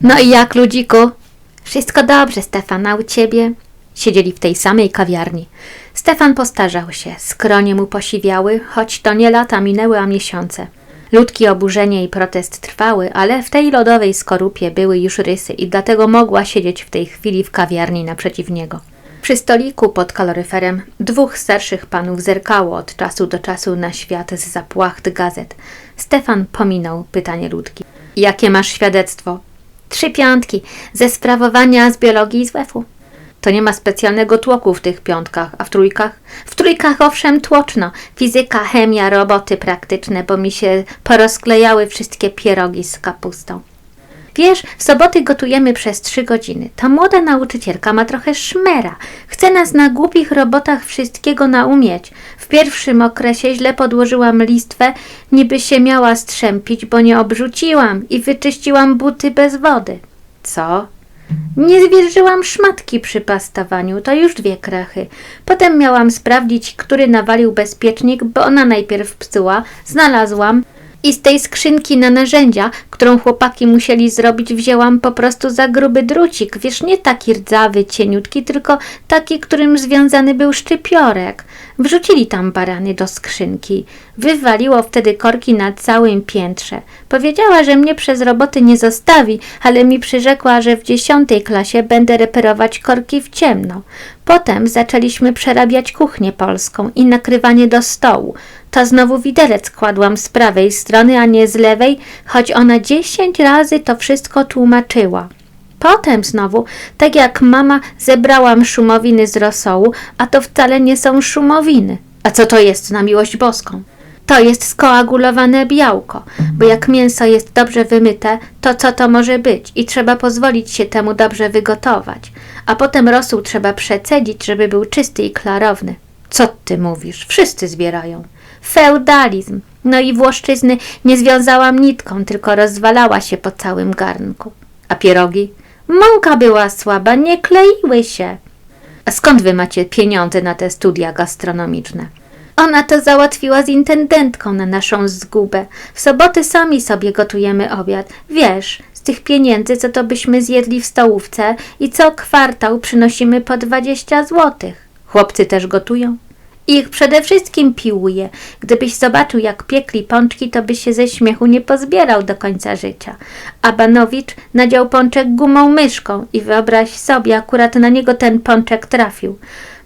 No i jak, ludziku? Wszystko dobrze, Stefan, a u ciebie? Siedzieli w tej samej kawiarni. Stefan postarzał się, skronie mu posiwiały, choć to nie lata minęły, a miesiące. Ludki oburzenie i protest trwały, ale w tej lodowej skorupie były już rysy i dlatego mogła siedzieć w tej chwili w kawiarni naprzeciw niego. Przy stoliku pod kaloryferem dwóch starszych panów zerkało od czasu do czasu na świat z zapłacht gazet. Stefan pominął pytanie Ludki. Jakie masz świadectwo? Trzy piątki ze sprawowania z biologii i z WF-u. To nie ma specjalnego tłoku w tych piątkach, a w trójkach? W trójkach owszem tłoczno. Fizyka, chemia, roboty praktyczne, bo mi się porozklejały wszystkie pierogi z kapustą. Wiesz, w soboty gotujemy przez trzy godziny. Ta młoda nauczycielka ma trochę szmera. Chce nas na głupich robotach wszystkiego naumieć. W pierwszym okresie źle podłożyłam listwę, niby się miała strzępić, bo nie obrzuciłam i wyczyściłam buty bez wody. Co? Nie zwierzyłam szmatki przy pastowaniu, to już dwie krachy. Potem miałam sprawdzić, który nawalił bezpiecznik, bo ona najpierw psuła, znalazłam i z tej skrzynki na narzędzia, którą chłopaki musieli zrobić, wzięłam po prostu za gruby drucik. Wiesz, nie taki rdzawy, cieniutki, tylko taki, którym związany był szczypiorek. Wrzucili tam barany do skrzynki. Wywaliło wtedy korki na całym piętrze. Powiedziała, że mnie przez roboty nie zostawi, ale mi przyrzekła, że w dziesiątej klasie będę reperować korki w ciemno. Potem zaczęliśmy przerabiać kuchnię polską i nakrywanie do stołu. To znowu widelec kładłam z prawej strony, a nie z lewej, choć ona dziesięć razy to wszystko tłumaczyła. Potem znowu, tak jak mama, zebrałam szumowiny z rosołu, a to wcale nie są szumowiny. A co to jest na miłość boską? To jest skoagulowane białko, bo jak mięso jest dobrze wymyte, to co to może być i trzeba pozwolić się temu dobrze wygotować. A potem rosół trzeba przecedzić, żeby był czysty i klarowny. Co ty mówisz? Wszyscy zbierają. Feudalizm. No i Włoszczyzny nie związałam nitką, tylko rozwalała się po całym garnku. A pierogi? Mąka była słaba, nie kleiły się. A skąd wy macie pieniądze na te studia gastronomiczne? Ona to załatwiła z intendentką na naszą zgubę. W soboty sami sobie gotujemy obiad. Wiesz, z tych pieniędzy, co to byśmy zjedli w stołówce i co kwartał przynosimy po 20 złotych. Chłopcy też gotują? Ich przede wszystkim piłuje. Gdybyś zobaczył, jak piekli pączki, to by się ze śmiechu nie pozbierał do końca życia. A Banowicz nadział pączek gumą myszką i wyobraź sobie, akurat na niego ten pączek trafił.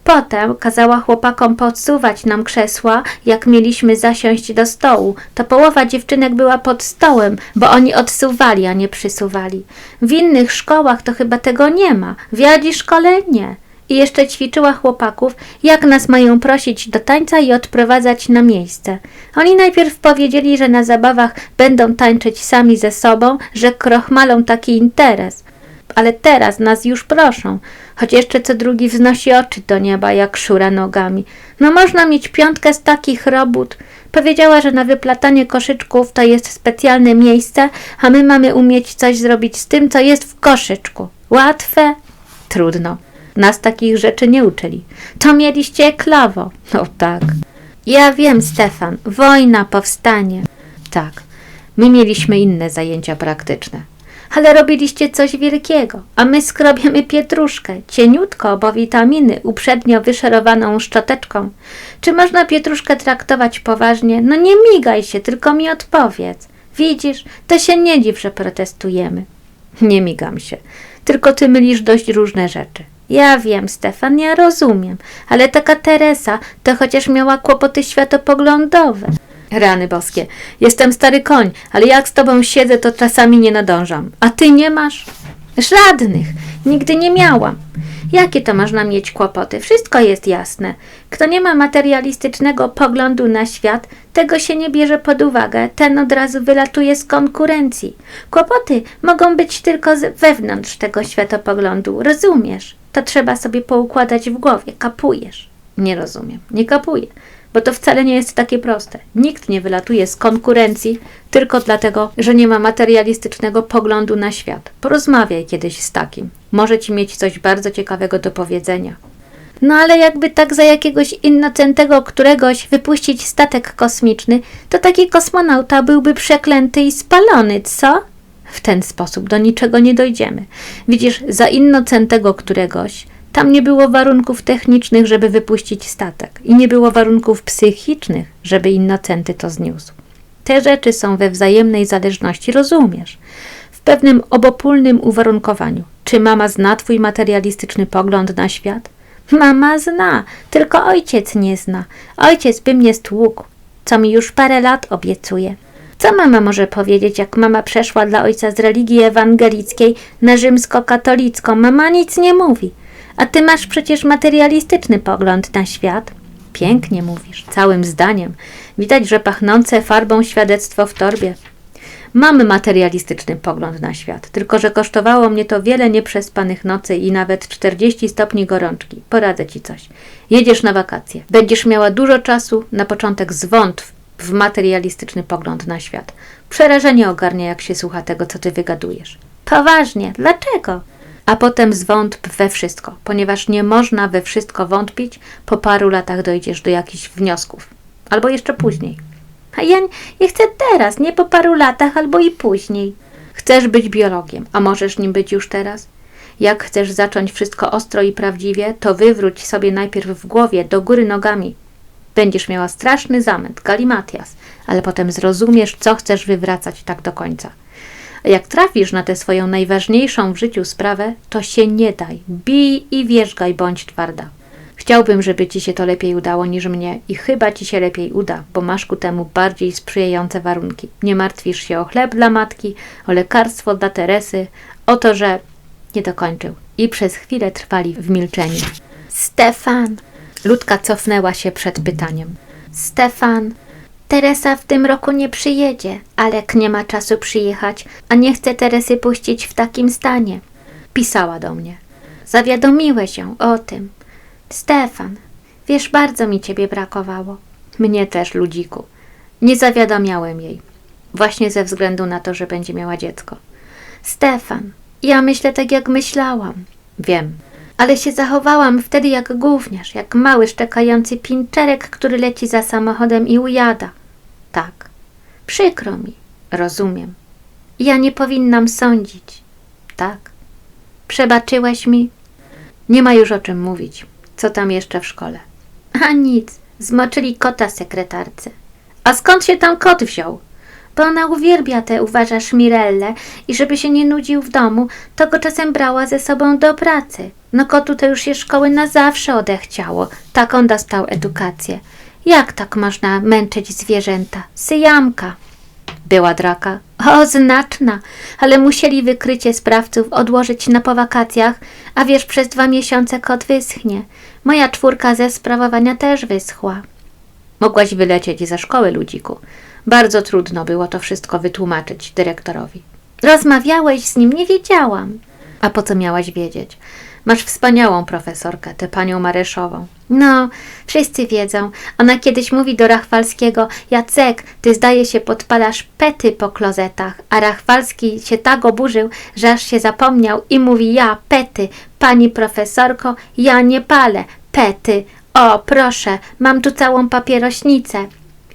Potem kazała chłopakom podsuwać nam krzesła, jak mieliśmy zasiąść do stołu. To połowa dziewczynek była pod stołem, bo oni odsuwali, a nie przysuwali. W innych szkołach to chyba tego nie ma. W Jadzi szkole nie. I jeszcze ćwiczyła chłopaków, jak nas mają prosić do tańca i odprowadzać na miejsce. Oni najpierw powiedzieli, że na zabawach będą tańczyć sami ze sobą, że krochmalą taki interes. Ale teraz nas już proszą, choć jeszcze co drugi wznosi oczy do nieba, jak szura nogami. No można mieć piątkę z takich robót. Powiedziała, że na wyplatanie koszyczków to jest specjalne miejsce, a my mamy umieć coś zrobić z tym, co jest w koszyczku. Łatwe? Trudno. Nas takich rzeczy nie uczyli. To mieliście klawo. No tak. Ja wiem, Stefan. Wojna, powstanie. Tak. My mieliśmy inne zajęcia praktyczne. Ale robiliście coś wielkiego, a my skrobiemy pietruszkę, cieniutko, bo witaminy, uprzednio wyszerowaną szczoteczką. Czy można pietruszkę traktować poważnie? No nie migaj się, tylko mi odpowiedz. Widzisz, to się nie dziw, że protestujemy. Nie migam się, tylko ty mylisz dość różne rzeczy. Ja wiem, Stefan, ja rozumiem, ale taka Teresa to chociaż miała kłopoty światopoglądowe. Rany boskie, jestem stary koń, ale jak z tobą siedzę, to czasami nie nadążam. A ty nie masz? Żadnych. Nigdy nie miałam. Jakie to można mieć kłopoty? Wszystko jest jasne. Kto nie ma materialistycznego poglądu na świat, tego się nie bierze pod uwagę. Ten od razu wylatuje z konkurencji. Kłopoty mogą być tylko z wewnątrz tego światopoglądu. Rozumiesz? To trzeba sobie poukładać w głowie. Kapujesz? Nie rozumiem. Nie kapuję. Bo to wcale nie jest takie proste. Nikt nie wylatuje z konkurencji tylko dlatego, że nie ma materialistycznego poglądu na świat. Porozmawiaj kiedyś z takim. Może ci mieć coś bardzo ciekawego do powiedzenia. No ale jakby tak za jakiegoś innocentego któregoś wypuścić statek kosmiczny, to taki kosmonauta byłby przeklęty i spalony, co? W ten sposób do niczego nie dojdziemy. Widzisz, za innocentego któregoś tam nie było warunków technicznych, żeby wypuścić statek i nie było warunków psychicznych, żeby innocenty to zniósł. Te rzeczy są we wzajemnej zależności, rozumiesz? W pewnym obopólnym uwarunkowaniu. Czy mama zna twój materialistyczny pogląd na świat? Mama zna, tylko ojciec nie zna. Ojciec by mnie stłukł, co mi już parę lat obiecuje. Co mama może powiedzieć, jak mama przeszła dla ojca z religii ewangelickiej na rzymskokatolicką? Mama nic nie mówi. A ty masz przecież materialistyczny pogląd na świat. Pięknie mówisz, całym zdaniem. Widać, że pachnące farbą świadectwo w torbie. Mamy materialistyczny pogląd na świat, tylko że kosztowało mnie to wiele nieprzespanych nocy i nawet 40 stopni gorączki. Poradzę ci coś. Jedziesz na wakacje. Będziesz miała dużo czasu, na początek zwątw w materialistyczny pogląd na świat. Przerażenie ogarnia, jak się słucha tego, co ty wygadujesz. Poważnie, dlaczego? A potem zwątp we wszystko, ponieważ nie można we wszystko wątpić, po paru latach dojdziesz do jakichś wniosków. Albo jeszcze później. A ja, ja chcę teraz, nie po paru latach, albo i później. Chcesz być biologiem, a możesz nim być już teraz? Jak chcesz zacząć wszystko ostro i prawdziwie, to wywróć sobie najpierw w głowie, do góry nogami. Będziesz miała straszny zamęt, galimatias, ale potem zrozumiesz, co chcesz wywracać tak do końca. A jak trafisz na tę swoją najważniejszą w życiu sprawę, to się nie daj. Bij i wierzgaj, bądź twarda. Chciałbym, żeby ci się to lepiej udało niż mnie i chyba ci się lepiej uda, bo masz ku temu bardziej sprzyjające warunki. Nie martwisz się o chleb dla matki, o lekarstwo dla Teresy, o to, że... Nie dokończył. I przez chwilę trwali w milczeniu. Stefan! Ludka cofnęła się przed pytaniem. Stefan, Teresa w tym roku nie przyjedzie. Alek nie ma czasu przyjechać, a nie chce Teresy puścić w takim stanie. Pisała do mnie. Zawiadomiłeś ją o tym. Stefan, wiesz, bardzo mi ciebie brakowało. Mnie też, ludziku. Nie zawiadamiałem jej. Właśnie ze względu na to, że będzie miała dziecko. Stefan, ja myślę tak, jak myślałam. Wiem, ale się zachowałam wtedy jak gówniarz, jak mały szczekający pinczerek, który leci za samochodem i ujada. Tak, przykro mi, rozumiem. Ja nie powinnam sądzić. Tak. Przebaczyłeś mi? Nie ma już o czym mówić. Co tam jeszcze w szkole? A nic, zmoczyli kota sekretarce. A skąd się tam kot wziął? Bo ona uwielbia tę, uważasz, Mirellę i żeby się nie nudził w domu, to go czasem brała ze sobą do pracy. No kotu to już się szkoły na zawsze odechciało. Tak on dostał edukację. Jak tak można męczyć zwierzęta? Syjamka. Była draka. O, znaczna, ale musieli wykrycie sprawców odłożyć na po wakacjach, a wiesz, przez dwa miesiące kot wyschnie. Moja czwórka ze sprawowania też wyschła. Mogłaś wylecieć ze szkoły, ludziku. Bardzo trudno było to wszystko wytłumaczyć dyrektorowi. Rozmawiałeś z nim, nie wiedziałam. A po co miałaś wiedzieć? Masz wspaniałą profesorkę, tę panią Maryszową. No, wszyscy wiedzą. Ona kiedyś mówi do Rachwalskiego, Jacek, ty zdaje się podpalasz pety po klozetach, a Rachwalski się tak oburzył, że aż się zapomniał i mówi, ja, pety, pani profesorko, ja nie palę, pety. O, proszę, mam tu całą papierośnicę.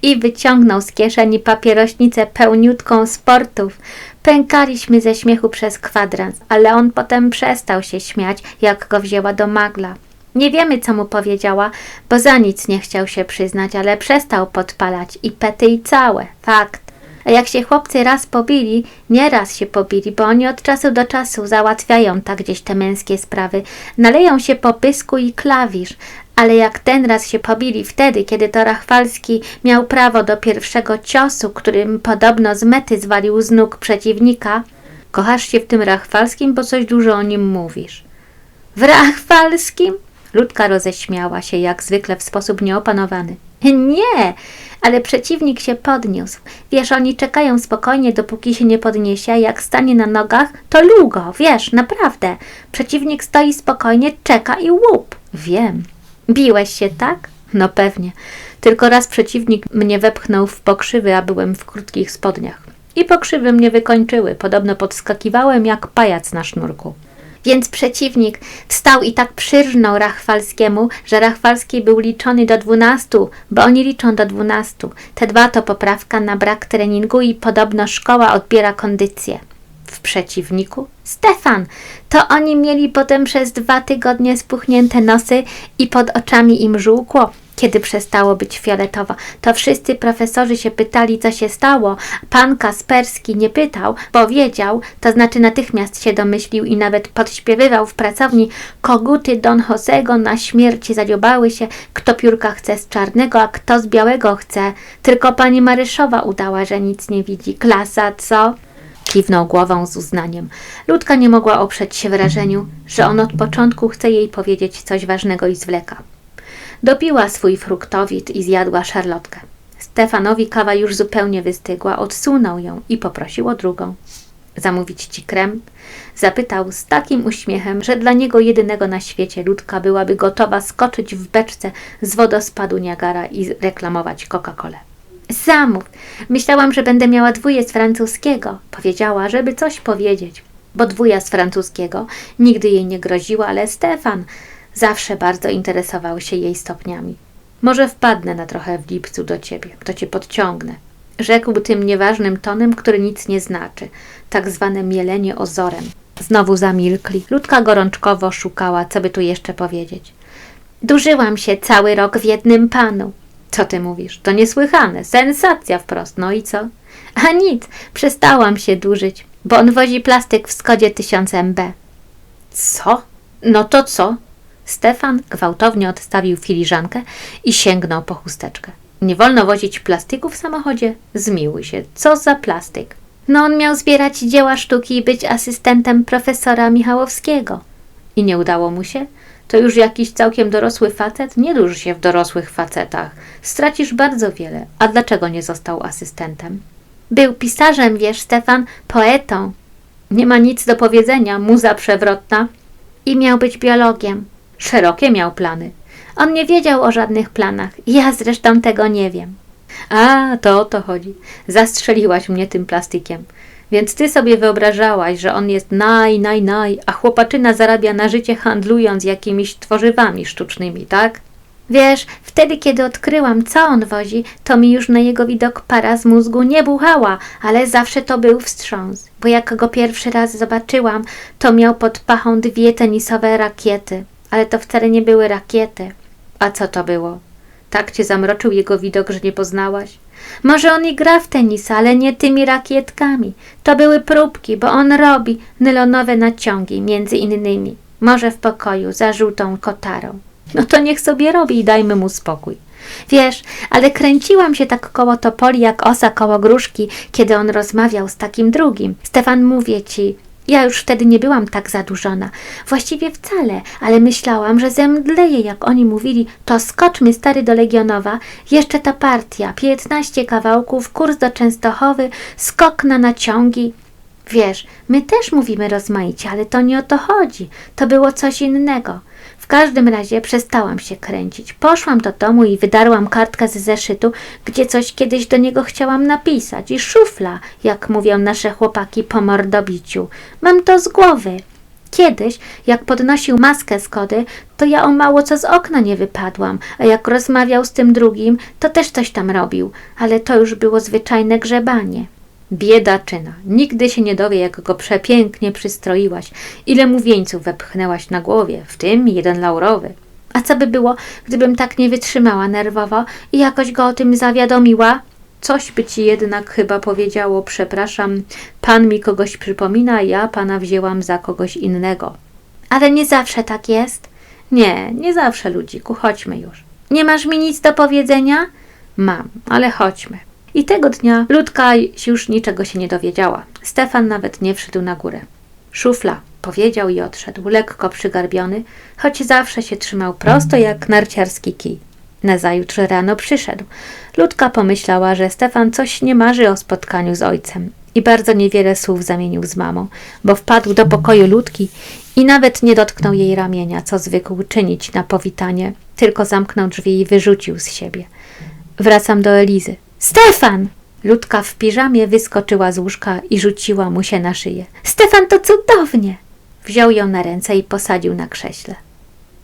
I wyciągnął z kieszeni papierośnicę pełniutką sportów. Pękaliśmy ze śmiechu przez kwadrans, ale on potem przestał się śmiać, jak go wzięła do magla. Nie wiemy, co mu powiedziała, bo za nic nie chciał się przyznać, ale przestał podpalać i pety i całe. Fakt. A jak się chłopcy raz pobili, nie raz się pobili, bo oni od czasu do czasu załatwiają tak gdzieś te męskie sprawy. Naleją się po pysku i klawisz, ale jak ten raz się pobili wtedy, kiedy to Rachwalski miał prawo do pierwszego ciosu, którym podobno z mety zwalił z nóg przeciwnika, kochasz się w tym Rachwalskim, bo coś dużo o nim mówisz. W Rachwalskim? Ludka roześmiała się, jak zwykle w sposób nieopanowany. Nie, ale przeciwnik się podniósł. Wiesz, oni czekają spokojnie, dopóki się nie podniesie, a jak stanie na nogach, to lugo, wiesz, naprawdę. Przeciwnik stoi spokojnie, czeka i łup. Wiem. Biłeś się, tak? No pewnie. Tylko raz przeciwnik mnie wepchnął w pokrzywy, a byłem w krótkich spodniach. I pokrzywy mnie wykończyły. Podobno podskakiwałem jak pajac na sznurku. Więc przeciwnik wstał i tak przyrżnął Rachwalskiemu, że Rachwalski był liczony do dwunastu, bo oni liczą do dwunastu. Te dwa to poprawka na brak treningu i podobno szkoła odbiera kondycję. W przeciwniku? Stefan! To oni mieli potem przez dwa tygodnie spuchnięte nosy i pod oczami im żółkło. Kiedy przestało być fioletowo, to wszyscy profesorzy się pytali, co się stało. Pan Kasperski nie pytał, bo wiedział, to znaczy natychmiast się domyślił i nawet podśpiewywał w pracowni koguty Don Josego na śmierci zadziobały się, kto piórka chce z czarnego, a kto z białego chce. Tylko pani Maryszowa udała, że nic nie widzi. Klasa, co? Kiwnął głową z uznaniem. Ludka nie mogła oprzeć się wrażeniu, że on od początku chce jej powiedzieć coś ważnego i zwleka. Dopiła swój fruktowit i zjadła szarlotkę. Stefanowi kawa już zupełnie wystygła, odsunął ją i poprosił o drugą. Zamówić ci krem? Zapytał z takim uśmiechem, że dla niego jedynego na świecie ludka byłaby gotowa skoczyć w beczce z wodospadu Niagara i reklamować Coca-Colę. Zamów. Myślałam, że będę miała dwóje z francuskiego. Powiedziała, żeby coś powiedzieć. Bo dwuja z francuskiego nigdy jej nie groziła, ale Stefan zawsze bardzo interesował się jej stopniami. Może wpadnę na trochę w lipcu do ciebie, to cię podciągnę. Rzekł tym nieważnym tonem, który nic nie znaczy, tak zwane mielenie ozorem. Znowu zamilkli. Ludka gorączkowo szukała, co by tu jeszcze powiedzieć. Dużyłam się cały rok w jednym panu. Co ty mówisz? To niesłychane, sensacja wprost. No i co? A nic, przestałam się dłużyć, bo on wozi plastyk w Skodzie 1000 MB. Co? No to co? Stefan gwałtownie odstawił filiżankę i sięgnął po chusteczkę. Nie wolno wozić plastyku w samochodzie? Zmiłuj się. Co za plastyk? No on miał zbierać dzieła sztuki i być asystentem profesora Michałowskiego. I nie udało mu się? To już jakiś całkiem dorosły facet? Nie duż się w dorosłych facetach. Stracisz bardzo wiele. A dlaczego nie został asystentem? Był pisarzem, wiesz, Stefan, poetą. Nie ma nic do powiedzenia, muza przewrotna. I miał być biologiem. Szerokie miał plany. On nie wiedział o żadnych planach. Ja zresztą tego nie wiem. A, to o to chodzi. Zastrzeliłaś mnie tym plastykiem. Więc ty sobie wyobrażałaś, że on jest naj, naj, naj, a chłopaczyna zarabia na życie handlując jakimiś tworzywami sztucznymi, tak? Wiesz, wtedy kiedy odkryłam, co on wozi, to mi już na jego widok para z mózgu nie buchała, ale zawsze to był wstrząs, bo jak go pierwszy raz zobaczyłam, to miał pod pachą dwie tenisowe rakiety, ale to wcale nie były rakiety. A co to było? Tak cię zamroczył jego widok, że nie poznałaś? Może on i gra w tenisa, ale nie tymi rakietkami. To były próbki, bo on robi nylonowe naciągi, między innymi. Może w pokoju, za żółtą kotarą. No to niech sobie robi i dajmy mu spokój. Wiesz, ale kręciłam się tak koło topoli jak osa koło gruszki, kiedy on rozmawiał z takim drugim. Stefan, mówię ci, ja już wtedy nie byłam tak zadłużona. Właściwie wcale, ale myślałam, że zemdleję, jak oni mówili, to skoczmy stary do Legionowa, jeszcze ta partia, piętnaście kawałków, kurs do Częstochowy, skok na naciągi. Wiesz, my też mówimy rozmaicie, ale to nie o to chodzi. To było coś innego. W każdym razie przestałam się kręcić. Poszłam do domu i wydarłam kartkę z zeszytu, gdzie coś kiedyś do niego chciałam napisać. I szufla, jak mówią nasze chłopaki po mordobiciu. Mam to z głowy. Kiedyś, jak podnosił maskę z kody, to ja o mało co z okna nie wypadłam, a jak rozmawiał z tym drugim, to też coś tam robił, ale to już było zwyczajne grzebanie. Biedaczyna, nigdy się nie dowie, jak go przepięknie przystroiłaś, ile mu wieńców wepchnęłaś na głowie, w tym jeden laurowy. A co by było, gdybym tak nie wytrzymała nerwowo i jakoś go o tym zawiadomiła? Coś by ci jednak chyba powiedziało, przepraszam, pan mi kogoś przypomina, ja pana wzięłam za kogoś innego. Ale nie zawsze tak jest. Nie, nie zawsze, ludziku, chodźmy już. Nie masz mi nic do powiedzenia? Mam, ale chodźmy. I tego dnia Ludka już niczego się nie dowiedziała. Stefan nawet nie wszedł na górę. Szufla, powiedział i odszedł, lekko przygarbiony, choć zawsze się trzymał prosto jak narciarski kij. Nazajutrz rano przyszedł. Ludka pomyślała, że Stefan coś nie marzy o spotkaniu z ojcem i bardzo niewiele słów zamienił z mamą, bo wpadł do pokoju Ludki i nawet nie dotknął jej ramienia, co zwykł czynić na powitanie, tylko zamknął drzwi i wyrzucił z siebie. Wracam do Elizy. Stefan! Ludka w piżamie wyskoczyła z łóżka i rzuciła mu się na szyję. Stefan, to cudownie! Wziął ją na ręce i posadził na krześle.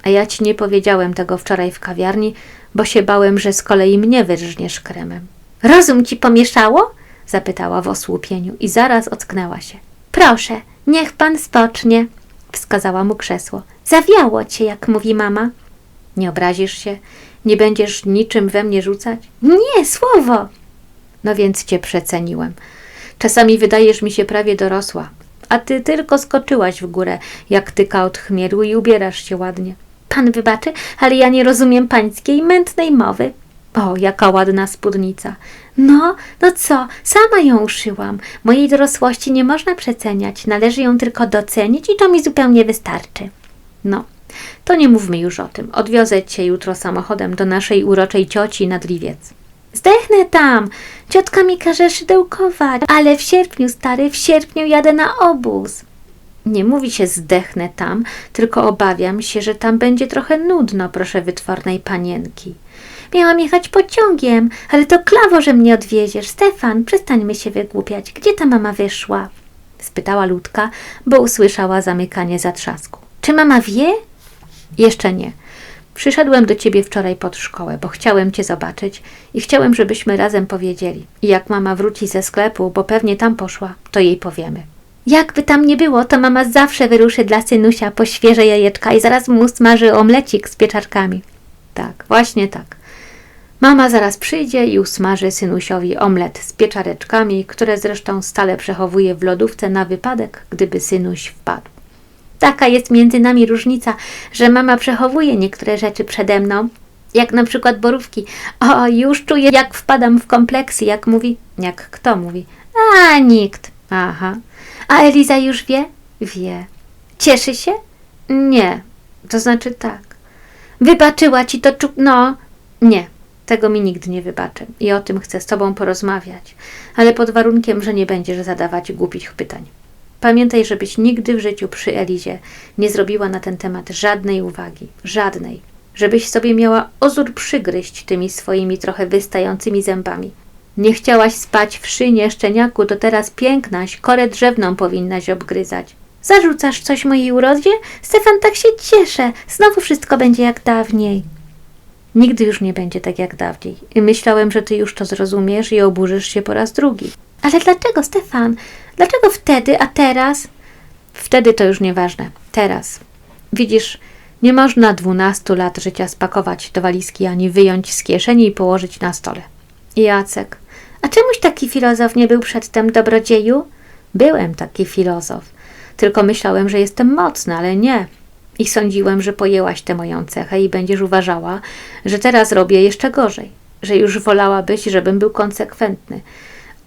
A ja ci nie powiedziałem tego wczoraj w kawiarni, bo się bałem, że z kolei mnie wyrżniesz kremem. Rozum ci pomieszało? zapytała w osłupieniu i zaraz ocknęła się. Proszę, niech pan spocznie, wskazała mu krzesło. Zawiało cię, jak mówi mama. Nie obrazisz się? Nie będziesz niczym we mnie rzucać? Nie, słowo. No więc cię przeceniłem. Czasami wydajesz mi się prawie dorosła, a ty tylko skoczyłaś w górę, jak tyka od chmieru i ubierasz się ładnie. Pan wybaczy, ale ja nie rozumiem pańskiej mętnej mowy. O, jaka ładna spódnica. No, no co, sama ją uszyłam. Mojej dorosłości nie można przeceniać, należy ją tylko docenić i to mi zupełnie wystarczy. No, to nie mówmy już o tym. Odwiozę cię jutro samochodem do naszej uroczej cioci nad Liwiec. Zdechnę tam! Ciotka mi każe szydełkować, ale w sierpniu, stary, w sierpniu jadę na obóz. Nie mówi się zdechnę tam, tylko obawiam się, że tam będzie trochę nudno, proszę wytwornej panienki. Miałam jechać pociągiem, ale to klawo, że mnie odwieziesz. Stefan, przestańmy się wygłupiać. Gdzie ta mama wyszła? spytała Ludka, bo usłyszała zamykanie zatrzasku. Czy mama wie? Jeszcze nie. Przyszedłem do ciebie wczoraj pod szkołę, bo chciałem cię zobaczyć i chciałem, żebyśmy razem powiedzieli. I jak mama wróci ze sklepu, bo pewnie tam poszła, to jej powiemy. Jakby tam nie było, to mama zawsze wyruszy dla synusia po świeże jajeczka i zaraz mu smaży omlecik z pieczarkami. Tak, właśnie tak. Mama zaraz przyjdzie i usmaży synusiowi omlet z pieczareczkami, które zresztą stale przechowuje w lodówce na wypadek, gdyby synuś wpadł. Taka jest między nami różnica, że mama przechowuje niektóre rzeczy przede mną, jak na przykład borówki. O, już czuję, jak wpadam w kompleksy, jak mówi. Jak kto mówi? A, nikt. Aha. A Eliza już wie? Wie. Cieszy się? Nie. To znaczy tak. Wybaczyła ci to czu... No, nie. Tego mi nigdy nie wybaczę i o tym chcę z tobą porozmawiać, ale pod warunkiem, że nie będziesz zadawać głupich pytań. Pamiętaj, żebyś nigdy w życiu przy Elizie nie zrobiła na ten temat żadnej uwagi, żadnej. Żebyś sobie miała ozór przygryźć tymi swoimi trochę wystającymi zębami. Nie chciałaś spać w szynie szczeniaku, to teraz pięknaś, korę drzewną powinnaś obgryzać. Zarzucasz coś mojej urodzie? Stefan, tak się cieszę. Znowu wszystko będzie jak dawniej. Nigdy już nie będzie tak jak dawniej. Myślałem, że ty już to zrozumiesz i oburzysz się po raz drugi. Ale dlaczego, Stefan? Dlaczego wtedy, a teraz? Wtedy to już nieważne. Teraz. Widzisz, nie można dwunastu lat życia spakować do walizki ani wyjąć z kieszeni i położyć na stole. Jacek, a czemuś taki filozof nie był przedtem dobrodzieju? Byłem taki filozof. Tylko myślałem, że jestem mocny, ale nie. I sądziłem, że pojęłaś tę moją cechę i będziesz uważała, że teraz robię jeszcze gorzej, że już wolałabyś, żebym był konsekwentny.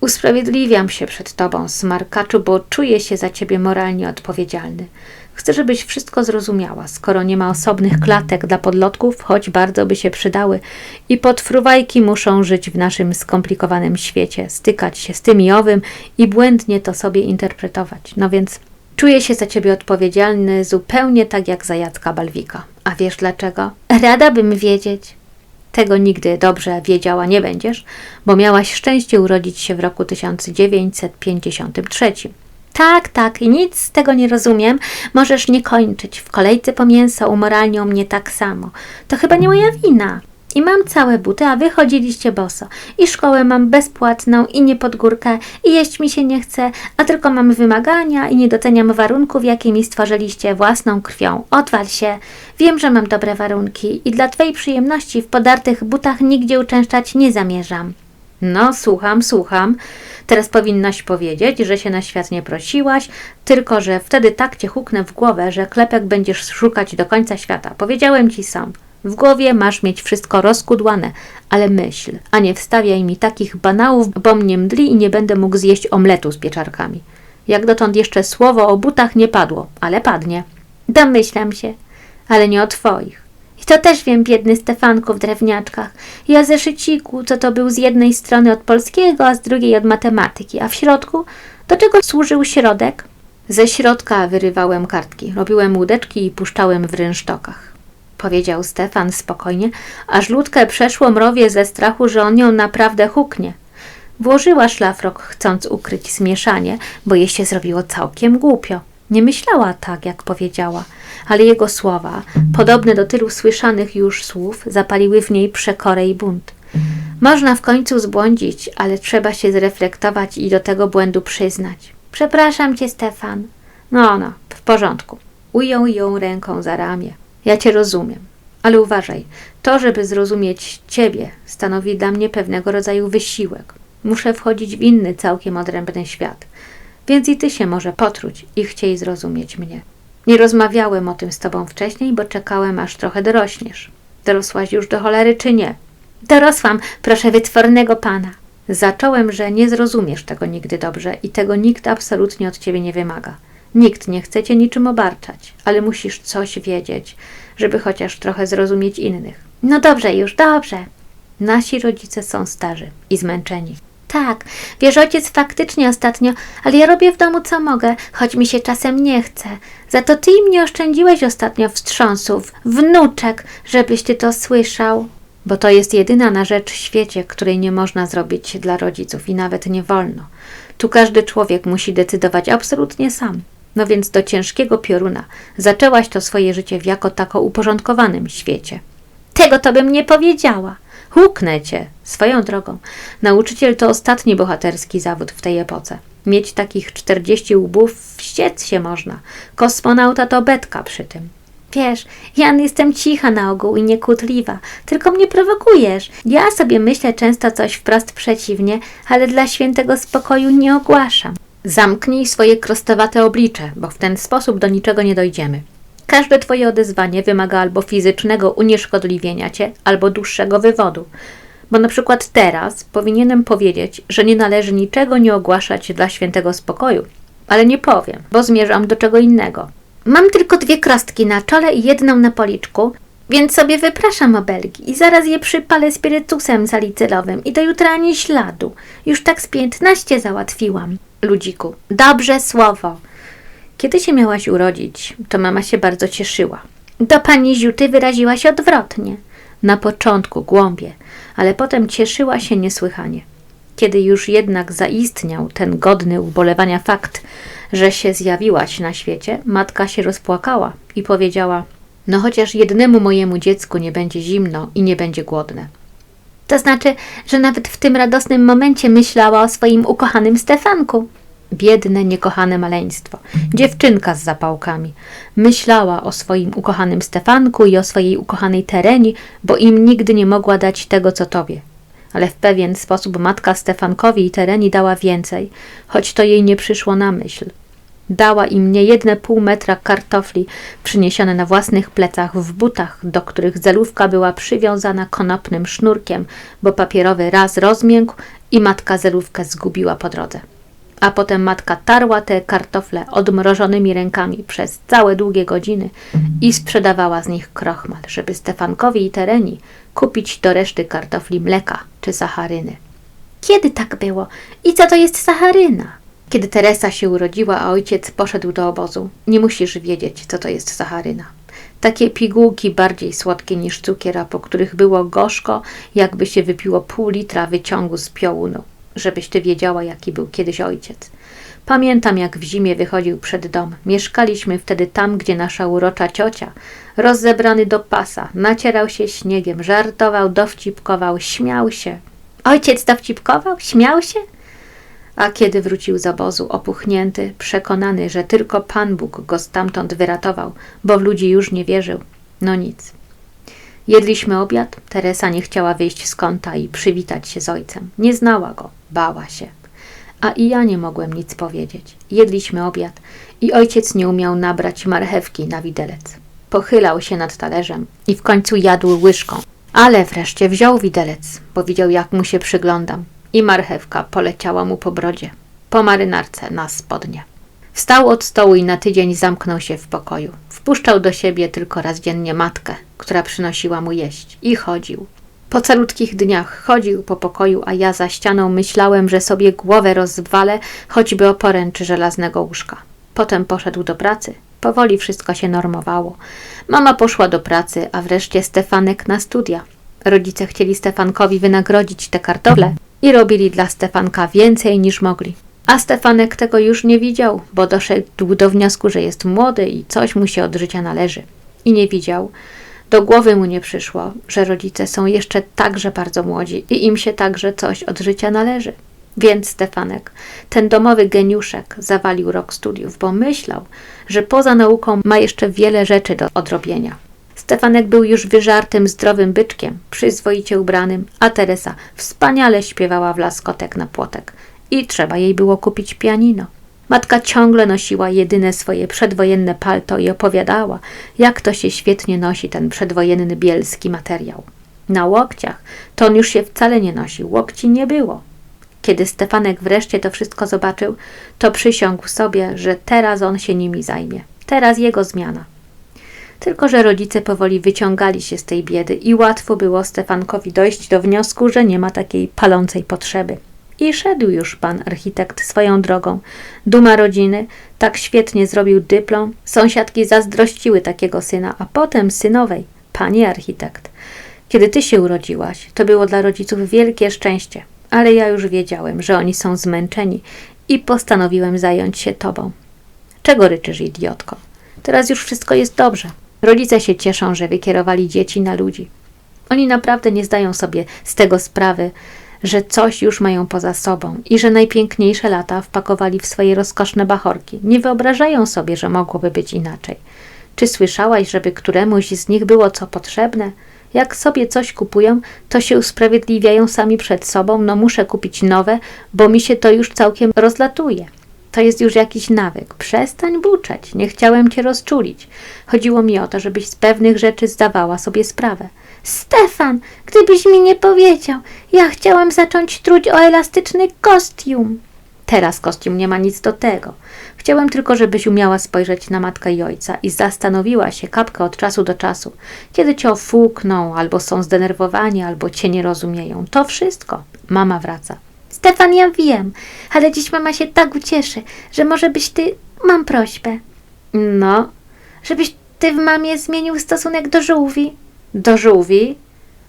Usprawiedliwiam się przed tobą, smarkaczu, bo czuję się za ciebie moralnie odpowiedzialny. Chcę, żebyś wszystko zrozumiała, skoro nie ma osobnych klatek dla podlotków, choć bardzo by się przydały, i podfruwajki muszą żyć w naszym skomplikowanym świecie, stykać się z tym i owym i błędnie to sobie interpretować. No więc czuję się za ciebie odpowiedzialny zupełnie tak jak za Jacka Balwika. A wiesz dlaczego? Rada bym wiedzieć. Tego nigdy dobrze wiedziała nie będziesz, bo miałaś szczęście urodzić się w roku 1953. Tak, tak, i nic z tego nie rozumiem. Możesz nie kończyć. W kolejce po mięso umoralnią mnie tak samo. To chyba nie moja wina. I mam całe buty, a wy chodziliście boso. I szkołę mam bezpłatną i nie pod górkę i jeść mi się nie chce, a tylko mam wymagania i nie doceniam warunków, jakie mi stworzyliście własną krwią. Odwal się. Wiem, że mam dobre warunki i dla twojej przyjemności w podartych butach nigdzie uczęszczać nie zamierzam. No, słucham, słucham. Teraz powinnaś powiedzieć, że się na świat nie prosiłaś, tylko że wtedy tak cię huknę w głowę, że klepek będziesz szukać do końca świata. Powiedziałem ci sam. W głowie masz mieć wszystko rozkudłane, ale myśl, a nie wstawiaj mi takich banałów, bo mnie mdli i nie będę mógł zjeść omletu z pieczarkami. Jak dotąd jeszcze słowo o butach nie padło, ale padnie. Domyślam się, ale nie o twoich. I to też wiem, biedny Stefanku w drewniaczkach. Ja ze szyciku, co to był z jednej strony od polskiego, a z drugiej od matematyki, a w środku? Do czego służył środek? Ze środka wyrywałem kartki, robiłem łódeczki i puszczałem w rynsztokach. Powiedział Stefan spokojnie, aż Ludkę przeszło mrowie ze strachu, że on ją naprawdę huknie. Włożyła szlafrok, chcąc ukryć zmieszanie, bo jej się zrobiło całkiem głupio. Nie myślała tak, jak powiedziała, ale jego słowa, podobne do tylu słyszanych już słów, zapaliły w niej przekorę i bunt. Można w końcu zbłądzić, ale trzeba się zreflektować i do tego błędu przyznać. Przepraszam cię, Stefan. No, no, w porządku. Ujął ją ręką za ramię. Ja cię rozumiem. Ale uważaj, to, żeby zrozumieć ciebie, stanowi dla mnie pewnego rodzaju wysiłek. Muszę wchodzić w inny, całkiem odrębny świat. Więc i ty się może potruć i chciej zrozumieć mnie. Nie rozmawiałem o tym z tobą wcześniej, bo czekałem, aż trochę dorośniesz. Dorosłaś już do cholery, czy nie? Dorosłam, proszę wytwornego pana. Zacząłem, że nie zrozumiesz tego nigdy dobrze i tego nikt absolutnie od ciebie nie wymaga. Nikt nie chce cię niczym obarczać, ale musisz coś wiedzieć, żeby chociaż trochę zrozumieć innych. No dobrze, już dobrze. Nasi rodzice są starzy i zmęczeni. Tak, wiesz, ojciec faktycznie ostatnio, ale ja robię w domu co mogę, choć mi się czasem nie chce. Za to ty im nie oszczędziłeś ostatnio wstrząsów, wnuczek, żebyś ty to słyszał. Bo to jest jedyna na rzecz w świecie, której nie można zrobić dla rodziców i nawet nie wolno. Tu każdy człowiek musi decydować absolutnie sam. No więc do ciężkiego pioruna zaczęłaś to swoje życie w jako tako uporządkowanym świecie. Tego to bym nie powiedziała. Huknę cię. Swoją drogą. Nauczyciel to ostatni bohaterski zawód w tej epoce. Mieć takich 40 łbów wściec się można. Kosmonauta to betka przy tym. Wiesz, Jan, jestem cicha na ogół i niekłótliwa, tylko mnie prowokujesz. Ja sobie myślę często coś wprost przeciwnie, ale dla świętego spokoju nie ogłaszam. Zamknij swoje krostowate oblicze, bo w ten sposób do niczego nie dojdziemy. Każde twoje odezwanie wymaga albo fizycznego unieszkodliwienia cię, albo dłuższego wywodu. Bo na przykład teraz powinienem powiedzieć, że nie należy niczego nie ogłaszać dla świętego spokoju, ale nie powiem, bo zmierzam do czego innego. Mam tylko dwie krostki na czole i jedną na policzku, więc sobie wypraszam obelgi i zaraz je przypalę spirytusem salicylowym i do jutra ani śladu. Już tak z piętnaście załatwiłam. Ludziku, dobrze słowo. Kiedy się miałaś urodzić, to mama się bardzo cieszyła. Do pani Ziuty wyraziła się odwrotnie. Na początku głąbie, ale potem cieszyła się niesłychanie. Kiedy już jednak zaistniał ten godny ubolewania fakt, że się zjawiłaś na świecie, matka się rozpłakała i powiedziała: No, chociaż jednemu mojemu dziecku nie będzie zimno i nie będzie głodne. To znaczy, że nawet w tym radosnym momencie myślała o swoim ukochanym Stefanku. Biedne, niekochane maleństwo, dziewczynka z zapałkami. Myślała o swoim ukochanym Stefanku i o swojej ukochanej Tereni, bo im nigdy nie mogła dać tego, co tobie. Ale w pewien sposób matka Stefankowi i Tereni dała więcej, choć to jej nie przyszło na myśl. Dała im nie jedne pół metra kartofli, przyniesione na własnych plecach w butach, do których zelówka była przywiązana konopnym sznurkiem, bo papierowy raz rozmiękł i matka zelówkę zgubiła po drodze. A potem matka tarła te kartofle odmrożonymi rękami przez całe długie godziny i sprzedawała z nich krochmal, żeby Stefankowi i Tereni kupić do reszty kartofli mleka czy sacharyny. Kiedy tak było? I co to jest sacharyna? Kiedy Teresa się urodziła, a ojciec poszedł do obozu, nie musisz wiedzieć, co to jest sacharyna. Takie pigułki bardziej słodkie niż cukier, a po których było gorzko, jakby się wypiło pół litra wyciągu z piołunu, żebyś ty wiedziała, jaki był kiedyś ojciec. Pamiętam, jak w zimie wychodził przed dom. Mieszkaliśmy wtedy tam, gdzie nasza urocza ciocia, rozebrany do pasa, nacierał się śniegiem, żartował, dowcipkował, śmiał się. Ojciec dowcipkował? Śmiał się? A kiedy wrócił z obozu, opuchnięty, przekonany, że tylko Pan Bóg go stamtąd wyratował, bo w ludzi już nie wierzył, no nic. Jedliśmy obiad, Teresa nie chciała wyjść z kąta i przywitać się z ojcem. Nie znała go, bała się. A i ja nie mogłem nic powiedzieć. Jedliśmy obiad i ojciec nie umiał nabrać marchewki na widelec. Pochylał się nad talerzem i w końcu jadł łyżką. Ale wreszcie wziął widelec, bo widział, jak mu się przyglądam i marchewka poleciała mu po brodzie, po marynarce na spodnie. Wstał od stołu i na tydzień zamknął się w pokoju. Wpuszczał do siebie tylko raz dziennie matkę, która przynosiła mu jeść i chodził. Po calutkich dniach chodził po pokoju, a ja za ścianą myślałem, że sobie głowę rozwalę, choćby o poręczy żelaznego łóżka. Potem poszedł do pracy. Powoli wszystko się normowało. Mama poszła do pracy, a wreszcie Stefanek na studia. Rodzice chcieli Stefankowi wynagrodzić te kartofle i robili dla Stefanka więcej niż mogli. A Stefanek tego już nie widział, bo doszedł do wniosku, że jest młody i coś mu się od życia należy. I nie widział. Do głowy mu nie przyszło, że rodzice są jeszcze także bardzo młodzi i im się także coś od życia należy. Więc Stefanek, ten domowy geniuszek, zawalił rok studiów, bo myślał, że poza nauką ma jeszcze wiele rzeczy do odrobienia. Stefanek był już wyżartym, zdrowym byczkiem, przyzwoicie ubranym, a Teresa wspaniale śpiewała w laskotek na płotek i trzeba jej było kupić pianino. Matka ciągle nosiła jedyne swoje przedwojenne palto i opowiadała, jak to się świetnie nosi ten przedwojenny bielski materiał. Na łokciach to on już się wcale nie nosił, łokci nie było. Kiedy Stefanek wreszcie to wszystko zobaczył, to przysiągł sobie, że teraz on się nimi zajmie. Teraz jego zmiana. Tylko, że rodzice powoli wyciągali się z tej biedy i łatwo było Stefankowi dojść do wniosku, że nie ma takiej palącej potrzeby. I szedł już pan architekt swoją drogą. Duma rodziny, tak świetnie zrobił dyplom, sąsiadki zazdrościły takiego syna, a potem synowej, pani architekt. Kiedy ty się urodziłaś, to było dla rodziców wielkie szczęście, ale ja już wiedziałem, że oni są zmęczeni i postanowiłem zająć się tobą. Czego ryczysz, idiotko? Teraz już wszystko jest dobrze. Rodzice się cieszą, że wykierowali dzieci na ludzi. Oni naprawdę nie zdają sobie z tego sprawy, że coś już mają poza sobą i że najpiękniejsze lata wpakowali w swoje rozkoszne bachorki. Nie wyobrażają sobie, że mogłoby być inaczej. Czy słyszałaś, żeby któremuś z nich było co potrzebne? Jak sobie coś kupują, to się usprawiedliwiają sami przed sobą, no muszę kupić nowe, bo mi się to już całkiem rozlatuje. To jest już jakiś nawyk. Przestań buczeć. Nie chciałem cię rozczulić. Chodziło mi o to, żebyś z pewnych rzeczy zdawała sobie sprawę. Stefan, gdybyś mi nie powiedział, ja chciałam zacząć truć o elastyczny kostium. Teraz kostium nie ma nic do tego. Chciałem tylko, żebyś umiała spojrzeć na matkę i ojca i zastanowiła się kapkę od czasu do czasu, kiedy cię ofukną, albo są zdenerwowani, albo cię nie rozumieją. To wszystko. Mama wraca. Stefan, ja wiem, ale dziś mama się tak ucieszy, że może byś ty... Mam prośbę, No, żebyś ty w mamie zmienił stosunek do żółwi. do żółwi.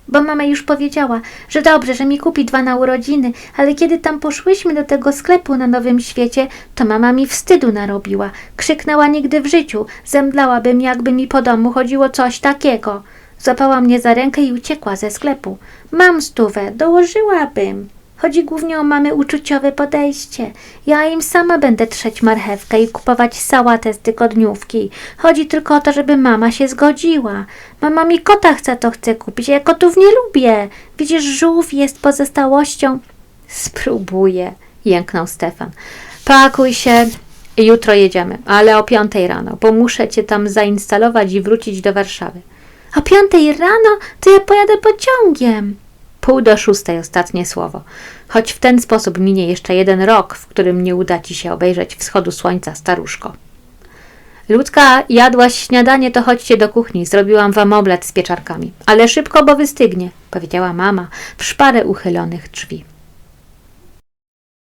Bo mama już powiedziała, że dobrze, że mi kupi dwa na urodziny, ale kiedy tam poszłyśmy do tego sklepu na Nowym Świecie, to mama mi wstydu narobiła. Krzyknęła nigdy w życiu, zemdlałabym, jakby mi po domu chodziło coś takiego. Złapała mnie za rękę i uciekła ze sklepu. Mam stówę, dołożyłabym. Chodzi głównie o mamy uczuciowe podejście. Ja im sama będę trzeć marchewkę i kupować sałatę z tygodniówki. Chodzi tylko o to, żeby mama się zgodziła. Mama mi kota chce, to chce kupić, a ja kotów nie lubię. Widzisz, żółw jest pozostałością. Spróbuję, jęknął Stefan. Pakuj się, jutro jedziemy, ale o piątej rano, bo muszę cię tam zainstalować i wrócić do Warszawy. O piątej rano to ja pojadę pociągiem. Pół do szóstej ostatnie słowo. Choć w ten sposób minie jeszcze jeden rok, w którym nie uda ci się obejrzeć wschodu słońca, staruszko. Ludka, jadłaś śniadanie, to chodźcie do kuchni. Zrobiłam wam omlet z pieczarkami. Ale szybko, bo wystygnie, powiedziała mama w szparę uchylonych drzwi.